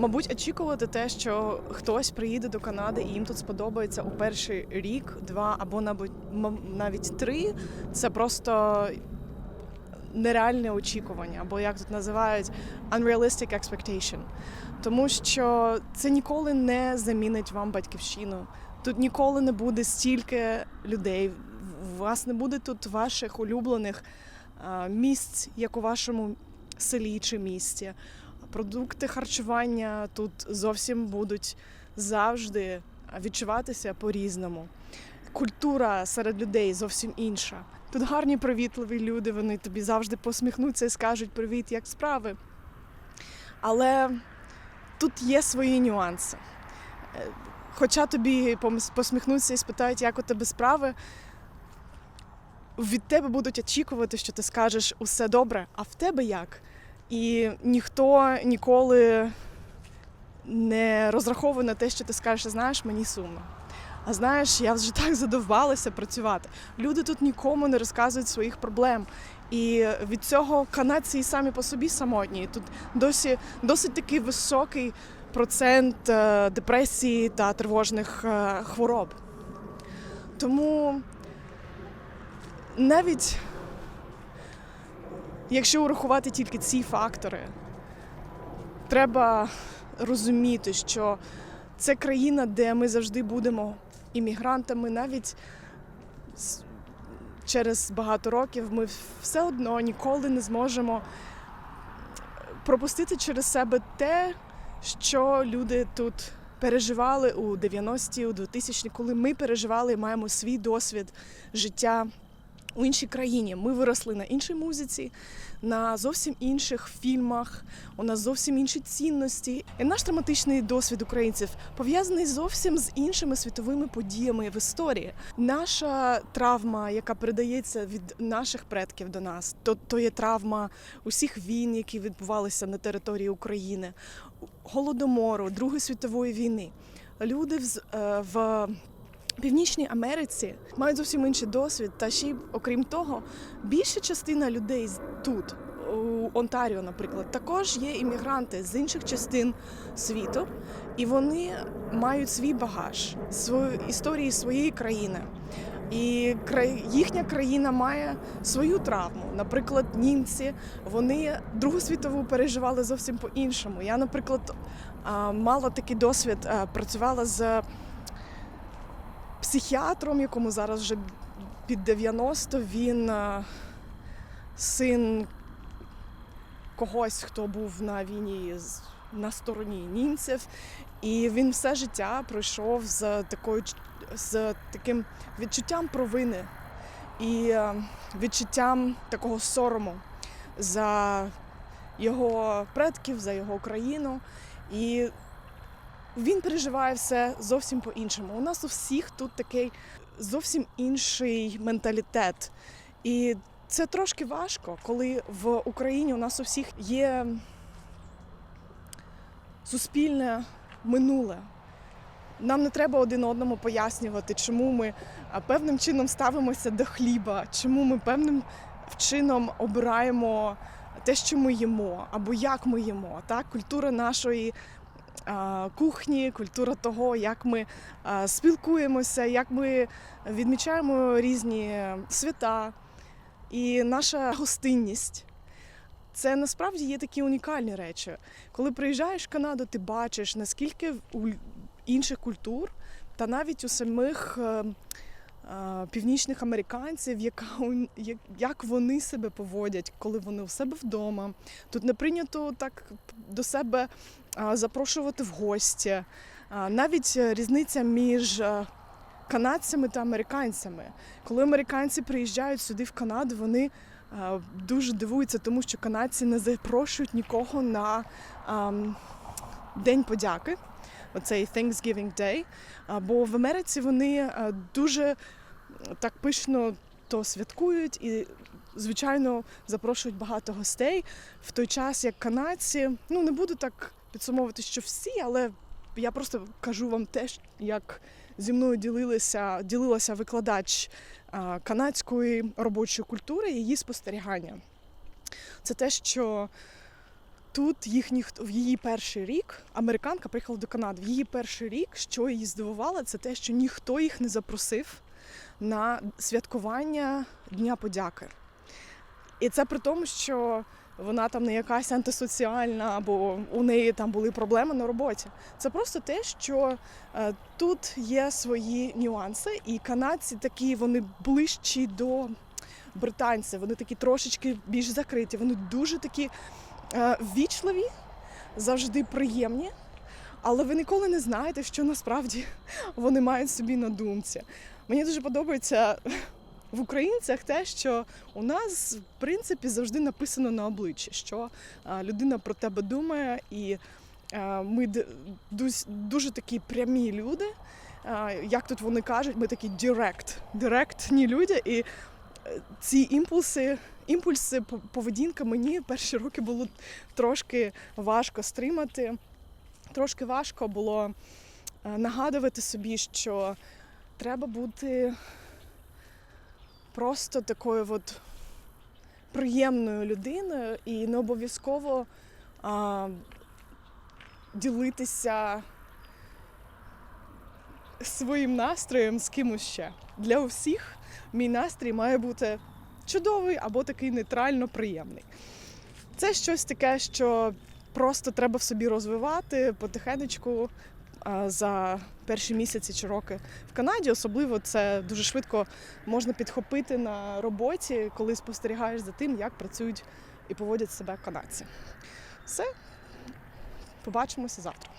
Мабуть, очікувати те, що хтось приїде до Канади і їм тут сподобається у перший рік, два або навіть три, це просто нереальне очікування, або як тут називають unrealistic expectation. Тому що це ніколи не замінить вам батьківщину. Тут ніколи не буде стільки людей. У вас не буде тут ваших улюблених місць, як у вашому селі чи місті. Продукти харчування тут зовсім будуть завжди відчуватися по-різному. Культура серед людей зовсім інша. Тут гарні привітливі люди, вони тобі завжди посміхнуться і скажуть привіт, як справи. Але тут є свої нюанси. Е, Хоча тобі посміхнуться і спитають, як у тебе справи, від тебе будуть очікувати, що ти скажеш усе добре, а в тебе як? І ніхто ніколи не розраховує на те, що ти скажеш, знаєш, мені сумно. А знаєш, я вже так задовбалася працювати. Люди тут нікому не розказують своїх проблем. І від цього канадці і самі по собі самотні. Тут досі досить такий високий процент е, депресії та тривожних е, хвороб. Тому навіть якщо урахувати тільки ці фактори, треба розуміти, що це країна, де ми завжди будемо іммігрантами, навіть через багато років ми все одно ніколи не зможемо пропустити через себе те, що люди тут переживали у 90-ті, у 2000-ті, коли ми переживали і маємо свій досвід життя у іншій країні. Ми виросли на іншій музиці, на зовсім інших фільмах, у нас зовсім інші цінності. І наш травматичний досвід українців пов'язаний зовсім з іншими світовими подіями в історії. Наша травма, яка передається від наших предків до нас, то, то є травма усіх війн, які відбувалися на території України, голодомору, Другої світової війни. Люди в, е, в Північній Америці мають зовсім інший досвід, та ще й окрім того, більша частина людей тут, у Онтаріо, наприклад, також є іммігранти з інших частин світу, і вони мають свій багаж, свою історії своєї країни. І їхня країна має свою травму. Наприклад, німці вони Другу світову переживали зовсім по-іншому. Я, наприклад, мала такий досвід, працювала з психіатром, якому зараз вже під 90, він син когось, хто був на війні на стороні німців, і він все життя пройшов з такою з таким відчуттям провини і е, відчуттям такого сорому за його предків, за його країну. І він переживає все зовсім по-іншому. У нас у всіх тут такий зовсім інший менталітет. І це трошки важко, коли в Україні у нас у всіх є суспільне минуле. Нам не треба один одному пояснювати, чому ми певним чином ставимося до хліба, чому ми певним чином обираємо те, що ми їмо, або як ми їмо. Так? Культура нашої кухні, культура того, як ми спілкуємося, як ми відмічаємо різні свята і наша гостинність. Це насправді є такі унікальні речі. Коли приїжджаєш в Канаду, ти бачиш, наскільки у інших культур, та навіть у самих е, північних американців, яка, як- вони себе поводять, коли вони у себе вдома. Тут не прийнято так до себе е, запрошувати в гості. Навіть е, різниця між е, канадцями та американцями. Коли американці приїжджають сюди в Канаду, вони е, дуже дивуються, тому що канадці не запрошують нікого на ам, День подяки, оцей Thanksgiving Day. Бо в Америці вони е, дуже так пишно то святкують і, звичайно, запрошують багато гостей. В той час, як канадці, ну не буду так підсумовувати, що всі, але я просто кажу вам те, як зі мною ділилися, ділилася викладач канадської робочої культури її спостерігання. Це те, що тут їх ніхто в її перший рік американка приїхала до Канади. В її перший рік, що її здивувало, це те, що ніхто їх не запросив на святкування Дня подяки. І це при тому, що вона там не якась антисоціальна, або у неї там були проблеми на роботі. Це просто те, що е, тут є свої нюанси, і канадці такі вони ближчі до британців. Вони такі трошечки більш закриті. Вони дуже такі ввічливі, завжди приємні. Але ви ніколи не знаєте, що насправді вони мають собі на думці. Мені дуже подобається в українцях те, що у нас в принципі завжди написано на обличчі, що людина про тебе думає, і ми д- дуже такі прямі люди. Як тут вони кажуть, ми такі direct, директні люди, і е, ці імпульси, імпульси по- поведінка мені перші роки було трошки важко стримати. Трошки важко було е, нагадувати собі, що треба бути просто такою от приємною людиною і не обов'язково а, ділитися своїм настроєм з кимось ще. Для усіх мій настрій має бути чудовий або такий нейтрально приємний. Це щось таке, що просто треба в собі розвивати потихенечку за перші місяці чи роки в Канаді. Особливо це дуже швидко можна підхопити на роботі, коли спостерігаєш за тим, як працюють і поводять себе канадці. Все, побачимося завтра.